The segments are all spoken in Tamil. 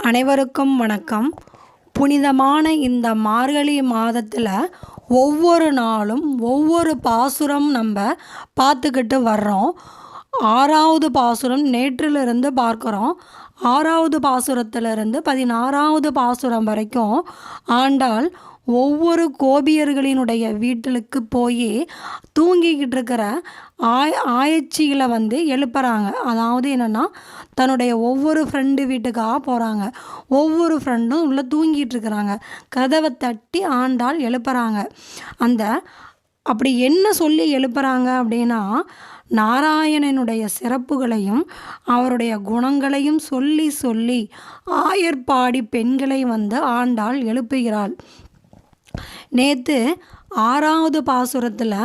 அனைவருக்கும் வணக்கம். புனிதமான இந்த மார்கழி மாதத்தில் ஒவ்வொரு நாளும் ஒவ்வொரு பாசுரம் நம்ம பார்த்துக்கிட்டு வர்றோம். ஆறாவது பாசுரம் நேற்றிலிருந்து பார்க்குறோம். ஆறாவது பாசுரத்திலிருந்து பதினாறாவது பாசுரம் வரைக்கும் ஆண்டாள் ஒவ்வொரு கோபியர்களினுடைய வீட்டிலுக்கு போய் தூங்கிக்கிட்டு இருக்கிற ஆய் ஆயச்சிகளை வந்து எழுப்புறாங்க. அதாவது என்னென்னா தன்னுடைய ஒவ்வொரு ஃப்ரெண்டு வீட்டுக்காக போகிறாங்க ஒவ்வொரு ஃப்ரெண்டும் உள்ளே தூங்கிட்டு இருக்கிறாங்க. கதவை தட்டி ஆண்டாள் எழுப்புறாங்க. அந்த அப்படி என்ன சொல்லி எழுப்புறாங்க அப்படின்னா நாராயணனுடைய சிறப்புகளையும் அவருடைய குணங்களையும் சொல்லி சொல்லி ஆயர்பாடி பெண்களை வந்து ஆண்டாள் எழுப்புகிறாள். நேற்று ஆறாவது பாசுரத்தில்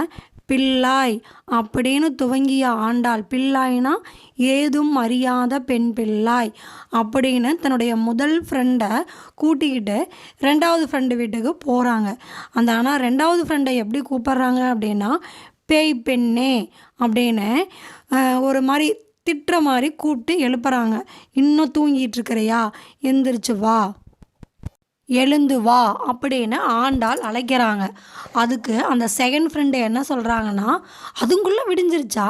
பிள்ளாய் அப்படின்னு துவங்கிய ஆண்டாள் பிள்ளாய்னா ஏதும் அறியாத பெண் பிள்ளாய் அப்படின்னு தன்னுடைய முதல் ஃப்ரெண்டை கூட்டிக்கிட்டு ரெண்டாவது ஃப்ரெண்டு வீட்டுக்கு போகிறாங்க அந்த ஆனால் ரெண்டாவது ஃப்ரெண்டை எப்படி கூப்பிட்றாங்க அப்படின்னா பேய் பெண்ணே அப்படின்னு ஒரு மாதிரி திட்டுற மாதிரி கூப்பிட்டு எழுப்புறாங்க. இன்னும் தூங்கிட்டு இருக்கிறையா எந்திரிச்சு வா. எழுந்து வா அப்படின்னு ஆண்டாள் அழைக்கிறாங்க. அதுக்கு அந்த செகண்ட் ஃப்ரெண்டு என்ன சொல்கிறாங்கன்னா அதுக்குள்ளே விடிஞ்சிருச்சா?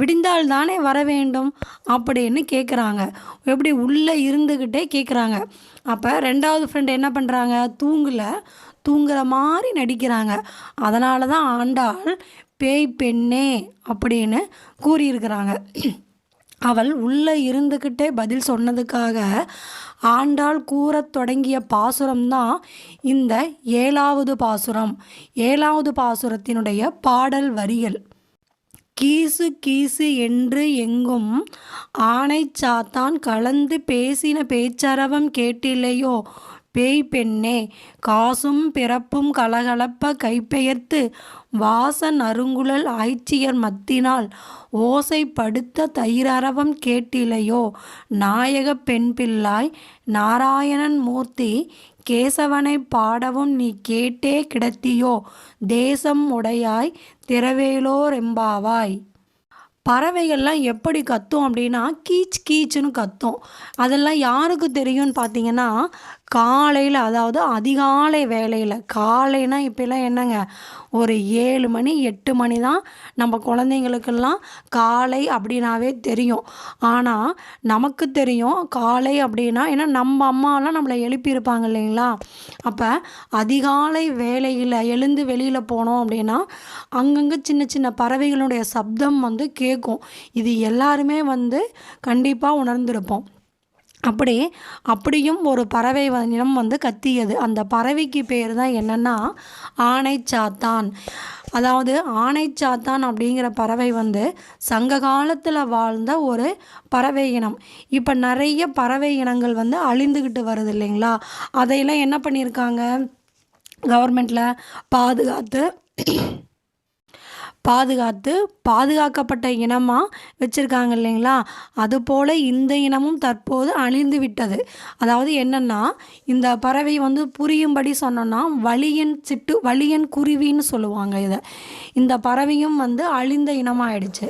விடிந்தால் தானே வர வேண்டும் அப்படின்னு கேட்குறாங்க எப்படி உள்ளே இருந்துக்கிட்டே கேட்குறாங்க அப்போ ரெண்டாவது ஃப்ரெண்டு என்ன பண்ணுறாங்க தூங்கல தூங்குற மாதிரி நடிக்கிறாங்க. அதனால தான் ஆண்டாள் பேய் பெண்ணே அப்படின்னு கூறியிருக்கிறாங்க. அவள் உள்ளே இருந்துக்கிட்டே பதில் சொன்னதுக்காக ஆண்டாள் கூறத் தொடங்கிய பாசுரம்தான் இந்த ஏழாவது பாசுரம். ஏழாவது பாசுரத்தினுடைய பாடல் வரிகள். கீசு கீசு என்று எங்கும் ஆனை சாத்தான் கலந்து பேசின பேச்சரவம் கேட்டில்லையோ பேய் பெண்ணே காசும் பிறப்பும் கலகலப்ப கைப்பெயர்த்து வாசன் அருங்குழல் ஆய்ச்சியர் மத்தினால் ஓசைப்படுத்த தயிரரவம் கேட்டிலையோ நாயக பெண் பிள்ளாய் நாராயணன் மூர்த்தி கேசவனை பாடவும் நீ கேட்டே கிடத்தியோ தேசம் உடையாய் திரவேலோரெம்பாவாய் பறவைகள்லாம் எப்படி கத்தும் அப்படின்னா கீச் கீச்சுன்னு கத்தும். அதெல்லாம் யாருக்கு தெரியும்னு பார்த்தீங்கன்னா காலையில் அதாவது அதிகாலை வேலையில் காலைனா இப்போலாம் என்னங்க? ஒரு ஏழு மணி எட்டு மணி தான் நம்ம குழந்தைங்களுக்கெல்லாம் காலை அப்படின்னாவே தெரியும். ஆனால் நமக்கு தெரியும் காலை அப்படின்னா ஏன்னா நம்ம அம்மாலாம் நம்மளை எழுப்பியிருப்பாங்க இல்லைங்களா? அப்போ அதிகாலை வேலையில் எழுந்து வெளியில் போனோம் அப்படின்னா அங்கங்கே சின்ன சின்ன பறவைகளுடைய சப்தம் வந்து கேட்கும் இது எல்லாருமே வந்து கண்டிப்பாக உணர்ந்திருப்போம். அப்படி அப்படியும் ஒரு பறவை இனம் வந்து கத்தியது. அந்த பறவைக்கு பேர் தான் என்னென்னா ஆனைச்சாத்தான் அதாவது ஆனைச்சாத்தான் அப்படிங்கிற பறவை வந்து சங்க காலத்தில் வாழ்ந்த ஒரு பறவை இனம். இப்போ நிறைய பறவை இனங்கள் வந்து அழிந்துக்கிட்டு வருது இல்லைங்களா? அதையெல்லாம் என்ன பண்ணியிருக்காங்க? கவர்மெண்ட்டில் பாதுகாத்து பாதுகாத்து பாதுகாக்கப்பட்ட இனமாக வச்சுருக்காங்க இல்லைங்களா? அதுபோல் இந்த இனமும் தற்போது அழிந்து விட்டது. அதாவது என்னென்னா இந்த பறவை வந்து புரியும்படி சொன்னோன்னா வலியன் சிட்டு வலியன் குருவின்னு சொல்லுவாங்க இதை. இந்த பறவையும் வந்து அழிந்த இனமாகிடுச்சு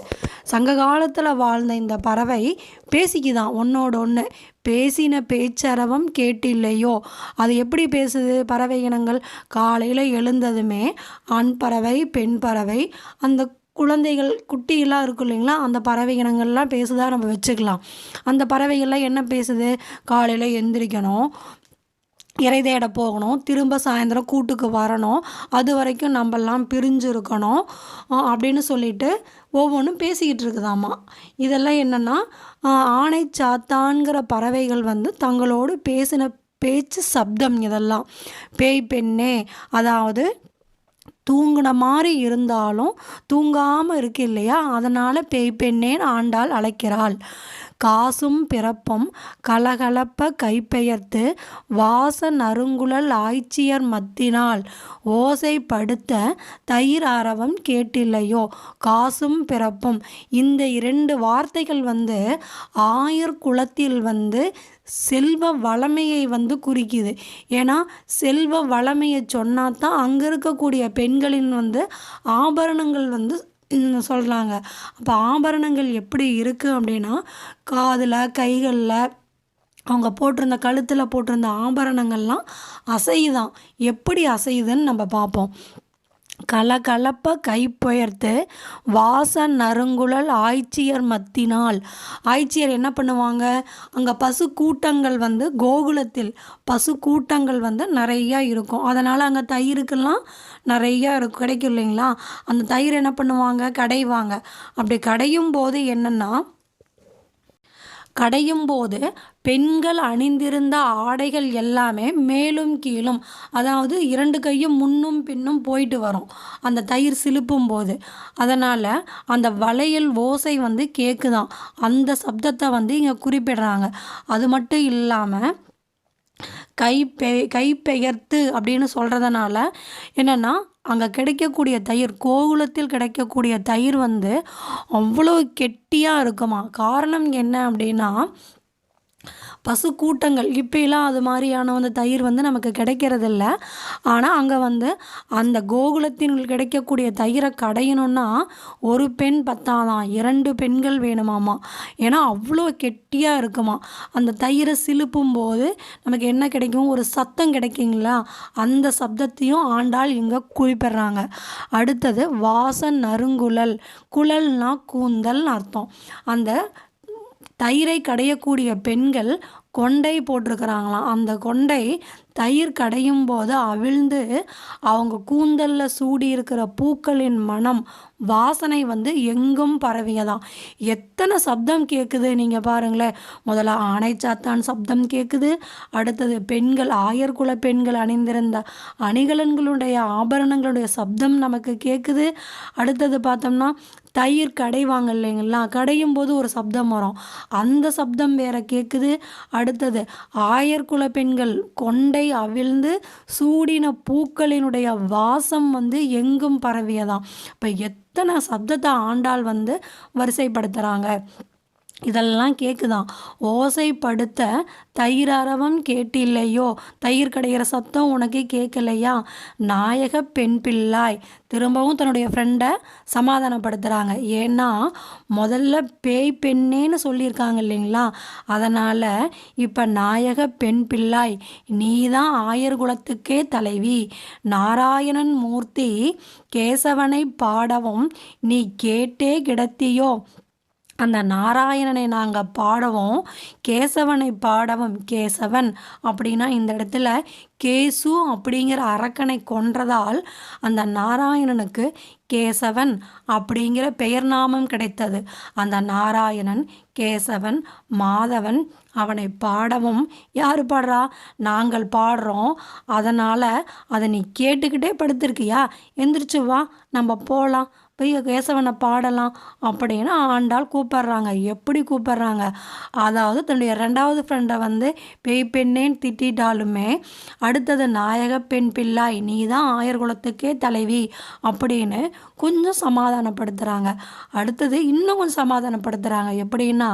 சங்க காலத்தில் வாழ்ந்த இந்த பறவை பேசிக்குதான் ஒன்றோட ஒன்று பேசின பேச்சரவம் கேட்டில்லையோ? அது எப்படி பேசுது? பறவை இனங்கள் காலையில் எழுந்ததுமே ஆண் பறவை பெண் பறவை அந்த குழந்தைகள் குட்டியெல்லாம் இருக்கும் இல்லைங்களா? அந்த பறவை இனங்கள்லாம் பேசுதா நம்ம வச்சுக்கலாம். அந்த பறவைகள்லாம் என்ன பேசுது? காலையில் எந்திரிக்கணும். இறை தேட போகணும். திரும்ப சாயந்தரம் கூட்டுக்கு வரணும். அது வரைக்கும் நம்மெல்லாம் பிரிஞ்சிருக்கணும். அப்படின்னு சொல்லிட்டு ஒவ்வொன்றும் பேசிக்கிட்டு இருக்குதாம்மா இதெல்லாம் என்னென்னா ஆணை சாத்தான்கிற பறவைகள் வந்து தங்களோடு பேசின பேச்சு சப்தம் இதெல்லாம். பேய் பெண்ணே அதாவது தூங்கின மாதிரி இருந்தாலும் தூங்காமல் இருக்கு இல்லையா? அதனால் பேய் பெண்ணேன்னு ஆண்டாள் அழைக்கிறாள். காசும் பிறப்பும் கலகலப்ப கைப்பெயர்த்து வாச நறுங்குழல் ஆய்ச்சியர் மத்தினால் ஓசைப்படுத்த தயிர் ஆரவம் கேட்டில்லையோ? காசும் பிறப்பும். இந்த இரண்டு வார்த்தைகள் வந்து ஆயர் குலத்தில் வந்து செல்வ வளமையை வந்து குறிக்குது. ஏன்னா செல்வ வளமையை சொன்னா தான் அங்கே இருக்கக்கூடிய பெண்களின் வந்து ஆபரணங்கள் வந்து சொல்கிறாங்க அப்போ ஆபரணங்கள் எப்படி இருக்குது அப்படின்னா காதில் கைகளில் அவங்க போட்டிருந்த கழுத்தில் போட்டிருந்த ஆபரணங்கள்லாம் அசையுதான். எப்படி அசையுதுன்னு நம்ம பார்ப்போம். கலகலப்ப கைப்பெயர்த்து வாசன் நறுங்குழல் ஆய்ச்சியர் மத்தினால். ஆய்ச்சியர் என்ன பண்ணுவாங்க? அங்கே பசு கூட்டங்கள் வந்து கோகுலத்தில் பசு கூட்டங்கள் வந்து நிறையா இருக்கும். அதனால் அங்கே தயிருக்கெல்லாம் நிறையா இருக்கும் கிடைக்கும் இல்லைங்களா? அந்த தயிர் என்ன பண்ணுவாங்க? கடைவாங்க. அப்படி கடையும் போது என்னென்னா கடையும் போது பெண்கள் அணிந்திருந்த ஆடைகள் எல்லாமே மேலும் கீழும் அதாவது இரண்டு கையும் முன்னும் பின்னும் போயிட்டு வரும். அந்த தயிர் சிலுப்பும் போது அதனால் அந்த வளையல் ஓசை வந்து கேட்குதான் அந்த சப்தத்தை வந்து இங்கே குறிப்பிடுறாங்க. அது மட்டும் இல்லாமல் கை பெ கைப்பெயர்த்து அப்படின்னு சொல்கிறதுனால என்னென்னா அங்கே கிடைக்கக்கூடிய தயிர் கோகுலத்தில் கிடைக்கக்கூடிய தயிர் வந்து அவ்வளோ கெட்டியாக இருக்குமா? காரணம் என்ன அப்படின்னா பசு கூட்டங்கள் இப்போலாம் அது மாதிரியான வந்து தயிர் வந்து நமக்கு கிடைக்கிறதில்ல. ஆனால் அங்கே வந்து அந்த கோகுலத்தின் கிடைக்கக்கூடிய தயிரை கடையணுன்னா ஒரு பெண் பத்தாதான் இரண்டு பெண்கள் வேணுமாமா? ஏன்னா அவ்வளோ கெட்டியாக இருக்குமா? அந்த தயிரை சிலுப்பும் போது நமக்கு என்ன கிடைக்கும்? ஒரு சத்தம் கிடைக்குங்களா? அந்த சப்தத்தையும் ஆண்டாள் இங்கே குறிப்பிடுறாங்க. அடுத்தது வாசன் நறுங்குழல். குழல்னா கூந்தல்னு அர்த்தம். அந்த தயிரை கடையக்கூடிய பெண்கள் கொண்டை போட்டிருக்கிறாங்களாம். அந்த கொண்டை தயிர் கடையும் போது அவிழ்ந்து அவங்க கூந்தலில் சூடி இருக்கிற பூக்களின் மனம் வாசனை வந்து எங்கும் பரவியதாம். எத்தனை சப்தம் கேட்குது நீங்கள் பாருங்களேன். முதல்ல ஆணை சாத்தான் சப்தம் கேட்குது அடுத்தது பெண்கள் ஆயர்குல பெண்கள் அணிந்திருந்த அணிகலன்களுடைய ஆபரணங்களுடைய சப்தம் நமக்கு கேட்குது அடுத்தது பார்த்தோம்னா தயிர் கடைவாங்க இல்லைங்களா? கடையும் போது ஒரு சப்தம் வரும். அந்த சப்தம் வேற கேட்குது அடுத்தது ஆயர்குல பெண்கள் கொண்டை அவிழ்ந்து சூடின பூக்களினுடைய வாசம் வந்து எங்கும் பரவியதாம். இப்போ எத்தனை சப்தத்தை ஆண்டாள் வந்து வரிசைப்படுத்துகிறாங்க இதெல்லாம் கேட்குதான் ஓசைப்படுத்த தயிர் அரவம் கேட்டில்லையோ? தயிர் கிடையிற சத்தம் உனக்கு கேட்கலையா நாயக பெண் பிள்ளாய். திரும்பவும் தன்னுடைய ஃப்ரெண்டை சமாதானப்படுத்துகிறாங்க ஏன்னா முதல்ல பேய் பெண்ணேன்னு சொல்லியிருக்காங்க இல்லைங்களா? அதனால் இப்போ நாயக பெண் பிள்ளாய் நீ தான் ஆயர் குலத்துக்கே தலைவி. நாராயணன் மூர்த்தி கேசவனை பாடவும் நீ கேட்டே கிடத்தியோ? அந்த நாராயணனை நாங்கள் பாடவும் கேசவனை பாடவும் கேசவன் அப்படின்னா இந்த இடத்துல கேசு அப்படிங்கிற அரக்கனை கொன்றதால் அந்த நாராயணனுக்கு கேசவன் அப்படிங்கிற பெயர் நாமம் கிடைத்தது. அந்த நாராயணன் கேசவன் மாதவன் அவனை பாடவும். யார் பாடுறா? நாங்கள் பாடுறோம். அதனால் அதை நீ கேட்டுக்கிட்டே படுத்திருக்கியா? எந்திரிச்சு வா நம்ம போகலாம் போய் கேசவனை பாடலாம் அப்படின்னு ஆண்டாள் கூப்பிட்றாங்க. எப்படி கூப்பிட்றாங்க? அதாவது தன்னுடைய ரெண்டாவது ஃப்ரெண்டை வந்து பேய் பெண்ணேன்னு திட்டாலுமே அடுத்தது நாயக பெண் பிள்ளாய் நீ தான் ஆயர்குலத்துக்கே தலைவி அப்படின்னு கொஞ்சம் சமாதானப்படுத்துகிறாங்க அடுத்தது இன்னும் கொஞ்சம் சமாதானப்படுத்துகிறாங்க எப்படின்னா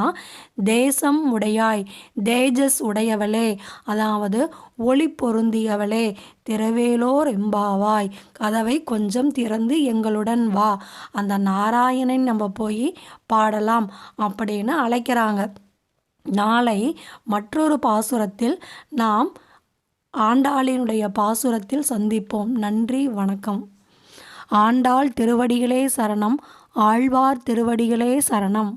தேசம் உடையாய் தேஜஸ் உடையவளே அதாவது ஒளி பொருந்தியவளே திரவேலோர் எம்பாவாய் கதவை கொஞ்சம் திறந்து எங்களுடன் வா. அந்த நாராயணன் நம்ம போய் பாடலாம் அப்படின்னு அழைக்கிறாங்க. நாளை மற்றொரு பாசுரத்தில் நாம் ஆண்டாளினுடைய பாசுரத்தில் சந்திப்போம். நன்றி வணக்கம். ஆண்டாள் திருவடிகளே சரணம் ஆழ்வார் திருவடிகளே சரணம்.